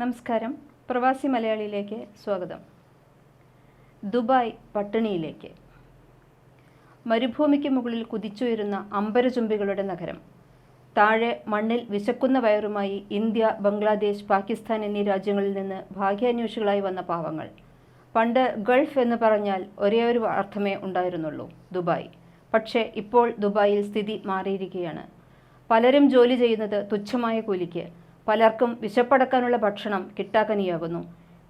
നമസ്കാരം. പ്രവാസി മലയാളിയിലേക്ക് സ്വാഗതം. ദുബായ് പട്ടിണിയിലേക്ക്. മരുഭൂമിക്ക് മുകളിൽ കുതിച്ചുയരുന്ന അമ്പരചുംബികളുടെ നഗരം. താഴെ മണ്ണിൽ വിശക്കുന്ന വയറുമായി ഇന്ത്യ ബംഗ്ലാദേശ് പാകിസ്ഥാൻ എന്നീ രാജ്യങ്ങളിൽ നിന്ന് ഭാഗ്യാന്വേഷികളായി വന്ന പാവങ്ങൾ. പണ്ട് ഗൾഫ് എന്ന് പറഞ്ഞാൽ ഒരേ ഒരു അർത്ഥമേ ഉണ്ടായിരുന്നുള്ളൂ ദുബായ്. പക്ഷേ ഇപ്പോൾ ദുബായിൽ സ്ഥിതി മാറിയിരിക്കുകയാണ്. പലരും ജോലി ചെയ്യുന്നത് തുച്ഛമായ കൂലിക്ക് പലർക്കും വിശപ്പടക്കാനുള്ള ഭക്ഷണം കിട്ടാക്കനിയാകുന്നു.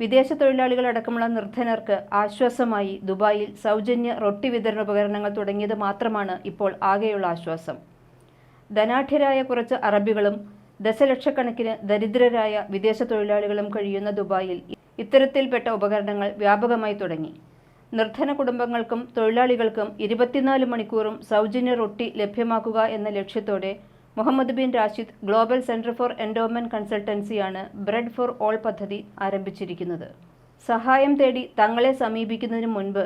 വിദേശ തൊഴിലാളികളടക്കമുള്ള നിർധനർക്ക് ആശ്വാസമായി ദുബായിൽ സൗജന്യ റൊട്ടി വിതരണ ഉപകരണങ്ങൾ തുടങ്ങിയത് മാത്രമാണ് ഇപ്പോൾ ആകെയുള്ള ആശ്വാസം. ധനാഠ്യരായ കുറച്ച് അറബികളും ദശലക്ഷക്കണക്കിന് ദരിദ്രരായ വിദേശ തൊഴിലാളികളും കഴിയുന്ന ദുബായിൽ ഇത്തരത്തിൽപ്പെട്ട ഉപകരണങ്ങൾ വ്യാപകമായി തുടങ്ങി. നിർധന കുടുംബങ്ങൾക്കും തൊഴിലാളികൾക്കും ഇരുപത്തിനാല് മണിക്കൂറും സൗജന്യ റൊട്ടി ലഭ്യമാക്കുക എന്ന ലക്ഷ്യത്തോടെ Mohammed bin Rashid Global Centre for Endowment കൺസൾട്ടൻസിയാണ് bread for all പദ്ധതി ആരംഭിച്ചിരിക്കുന്നത്. സഹായം തേടി തങ്ങളെ സമീപിക്കുന്നതിന് മുൻപ്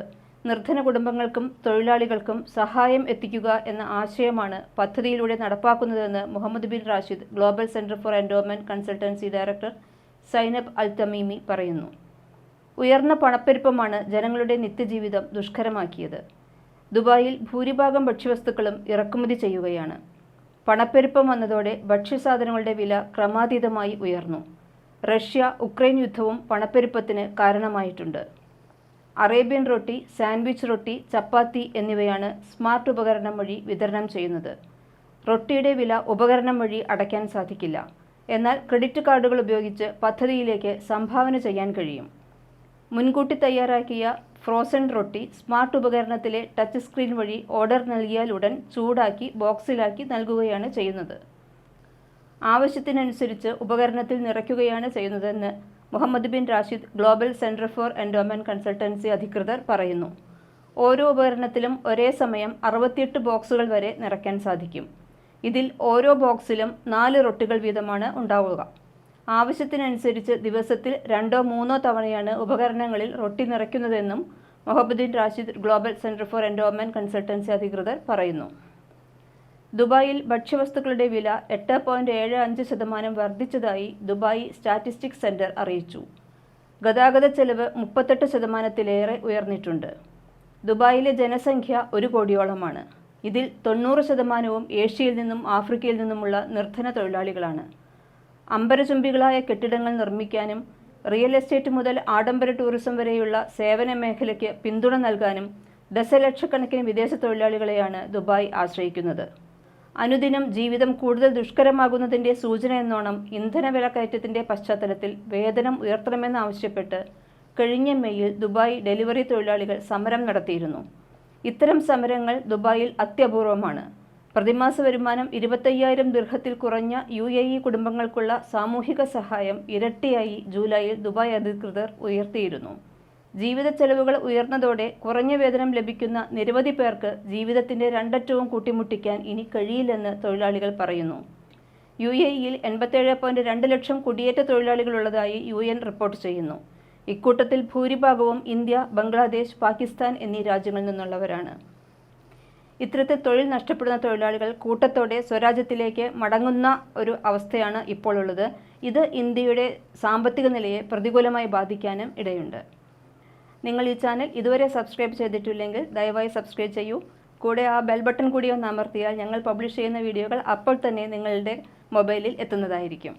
നിർധന കുടുംബങ്ങൾക്കും തൊഴിലാളികൾക്കും സഹായം എത്തിക്കുക എന്ന ആശയമാണ് പദ്ധതിയിലൂടെ നടപ്പാക്കുന്നതെന്ന് Mohammed bin Rashid Global Centre for Endowment consultancy director Zainab Al Tamimi പറയുന്നു. ഉയർന്ന പണപ്പെരുപ്പമാണ് ജനങ്ങളുടെ നിത്യജീവിതം ദുഷ്കരമാക്കിയത്. ദുബായിൽ ഭൂരിഭാഗം ഭക്ഷ്യവസ്തുക്കളും ഇറക്കുമതി ചെയ്യുകയാണ്. പണപ്പെരുപ്പം വന്നതോടെ ഭക്ഷ്യസാധനങ്ങളുടെ വില ക്രമാതീതമായി ഉയർന്നു. റഷ്യ ഉക്രൈൻ യുദ്ധവും പണപ്പെരുപ്പത്തിന് കാരണമായിട്ടുണ്ട്. അറേബ്യൻ റൊട്ടി സാൻഡ്വിച്ച് റൊട്ടി ചപ്പാത്തി എന്നിവയാണ് സ്മാർട്ട് ഉപകരണം വഴി വിതരണം ചെയ്യുന്നത്. റൊട്ടിയുടെ വില ഉപകരണം വഴി അടയ്ക്കാൻ സാധിക്കില്ല. എന്നാൽ ക്രെഡിറ്റ് കാർഡുകൾ ഉപയോഗിച്ച് പദ്ധതിയിലേക്ക് സംഭാവന ചെയ്യാൻ കഴിയും. മുൻകൂട്ടി തയ്യാറാക്കിയ ഫ്രോസൺ റൊട്ടി സ്മാർട്ട് ഉപകരണത്തിലെ ടച്ച് സ്ക്രീൻ വഴി ഓർഡർ നൽകിയാൽ ഉടൻ ചൂടാക്കി ബോക്സിലാക്കി നൽകുകയാണ് ചെയ്യുന്നത്. ആവശ്യത്തിനനുസരിച്ച് ഉപകരണത്തിൽ നിറയ്ക്കുകയാണ് ചെയ്യുന്നതെന്ന് Mohammed bin Rashid Global Centre for Endowment consultancy അധികൃതർ പറയുന്നു. ഓരോ ഉപകരണത്തിലും ഒരേ സമയം അറുപത്തിയെട്ട് ബോക്സുകൾ വരെ നിറയ്ക്കാൻ സാധിക്കും. ഇതിൽ ഓരോ ബോക്സിലും നാല് റൊട്ടികൾ വീതമാണ് ഉണ്ടാവുക. ആവശ്യത്തിനനുസരിച്ച് ദിവസത്തിൽ രണ്ടോ മൂന്നോ തവണയാണ് ഉപകരണങ്ങളിൽ റൊട്ടി നിറയ്ക്കുന്നതെന്നും മൊഹബുദ്ദീൻ Rashid Global Centre for Endowment consultancy അധികൃതർ പറയുന്നു. ദുബായിൽ ഭക്ഷ്യവസ്തുക്കളുടെ വില എട്ട് പോയിന്റ് ഏഴ് അഞ്ച് ശതമാനം വർദ്ധിച്ചതായി ദുബായ് സ്റ്റാറ്റിസ്റ്റിക്സ് സെന്റർ അറിയിച്ചു. ഗതാഗത ചെലവ് മുപ്പത്തെട്ട് ശതമാനത്തിലേറെ ഉയർന്നിട്ടുണ്ട്. ദുബായിലെ ജനസംഖ്യ ഒരു കോടിയോളമാണ്. ഇതിൽ തൊണ്ണൂറ് ശതമാനവും ഏഷ്യയിൽ നിന്നും ആഫ്രിക്കയിൽ നിന്നുമുള്ള നിർധന തൊഴിലാളികളാണ്. അമ്പരചുംബികളായ കെട്ടിടങ്ങൾ നിർമ്മിക്കാനും റിയൽ എസ്റ്റേറ്റ് മുതൽ ആഡംബര ടൂറിസം വരെയുള്ള സേവന മേഖലയ്ക്ക് പിന്തുണ നൽകാനും ദശലക്ഷക്കണക്കിന് വിദേശ തൊഴിലാളികളെയാണ് ദുബായ് ആശ്രയിക്കുന്നത്. അനുദിനം ജീവിതം കൂടുതൽ ദുഷ്കരമാകുന്നതിന്റെ സൂചന എന്നോണം ഇന്ധന വിലക്കയറ്റത്തിന്റെ പശ്ചാത്തലത്തിൽ വേതനം ഉയർത്തണമെന്നാവശ്യപ്പെട്ട് കഴിഞ്ഞ മെയ്യിൽ ദുബായ് ഡെലിവറി തൊഴിലാളികൾ സമരം നടത്തിയിരുന്നു. ഇത്തരം സമരങ്ങൾ ദുബായിൽ അത്യപൂർവമാണ്. പ്രതിമാസ വരുമാനം ഇരുപത്തയ്യായിരം ദീർഘത്തിൽ കുറഞ്ഞ യു എ ഇ കുടുംബങ്ങൾക്കുള്ള സാമൂഹിക സഹായം ഇരട്ടിയായി ജൂലൈയിൽ ദുബായ് അധികൃതർ ഉയർത്തിയിരുന്നു. ജീവിത ചെലവുകൾ ഉയർന്നതോടെ കുറഞ്ഞ വേതനം ലഭിക്കുന്ന നിരവധി പേർക്ക് ജീവിതത്തിന്റെ രണ്ടറ്റവും കൂട്ടിമുട്ടിക്കാൻ ഇനി കഴിയില്ലെന്ന് തൊഴിലാളികൾ പറയുന്നു. യു എ ഇയിൽ എൺപത്തേഴ് പോയിന്റ് രണ്ട് ലക്ഷം കുടിയേറ്റ തൊഴിലാളികളുള്ളതായി യു എൻ റിപ്പോർട്ട് ചെയ്യുന്നു. ഇക്കൂട്ടത്തിൽ ഭൂരിഭാഗവും ഇന്ത്യ ബംഗ്ലാദേശ് പാകിസ്ഥാൻ എന്നീ രാജ്യങ്ങളിൽ നിന്നുള്ളവരാണ്. ഇത്തരത്തിൽ തൊഴിൽ നഷ്ടപ്പെടുന്ന തൊഴിലാളികൾ കൂട്ടത്തോടെ സ്വരാജ്യത്തിലേക്ക് മടങ്ങുന്ന ഒരു അവസ്ഥയാണ് ഇപ്പോൾ ഉള്ളത് ഇത് ഇന്ത്യയുടെ സാമ്പത്തിക നിലയെ പ്രതികൂലമായി ബാധിക്കാനും ഇടയുണ്ട്. നിങ്ങൾ ഈ ചാനൽ ഇതുവരെ സബ്സ്ക്രൈബ് ചെയ്തിട്ടില്ലെങ്കിൽ ദയവായി സബ്സ്ക്രൈബ് ചെയ്യൂ. കൂടെ ആ ബെൽ ബട്ടൺ കൂടി ഒന്ന് അമർത്തിയാൽ ഞങ്ങൾ പബ്ലിഷ് ചെയ്യുന്ന വീഡിയോകൾ അപ്പോൾ തന്നെ നിങ്ങളുടെ മൊബൈലിൽ എത്തുന്നതായിരിക്കും.